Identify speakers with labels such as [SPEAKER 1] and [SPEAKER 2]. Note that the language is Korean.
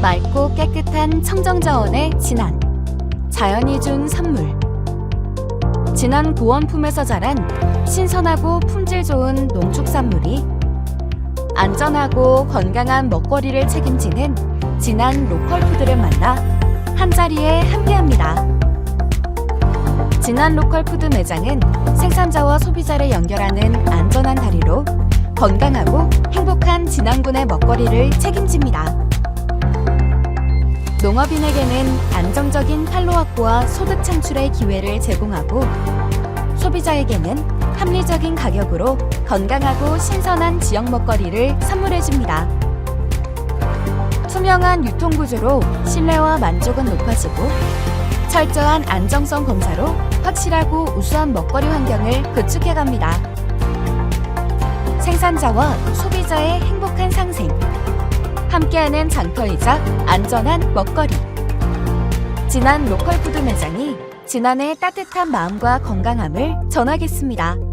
[SPEAKER 1] 맑고 깨끗한 청정자원의 진안. 자연이 준 선물. 진안 고원품에서 자란 신선하고 품질 좋은 농축산물이 안전하고 건강한 먹거리를 책임지는 진안 로컬푸드를 만나 한자리에 함께합니다. 진안 로컬푸드 매장은 생산자와 소비자를 연결하는 안전한 다리로 건강하고 행복한 진안군의 먹거리를 책임집니다. 농업인에게는 안정적인 판로 확보와 소득 창출의 기회를 제공하고 소비자에게는 합리적인 가격으로 건강하고 신선한 지역 먹거리를 선물해줍니다. 투명한 유통구조로 신뢰와 만족은 높아지고 철저한 안정성 검사로 확실하고 우수한 먹거리 환경을 구축해갑니다. 생산자와 소비자의 행복한 상생. 함께하는 장터이자 안전한 먹거리. 진한 로컬 푸드 매장이 진안의 따뜻한 마음과 건강함을 전하겠습니다.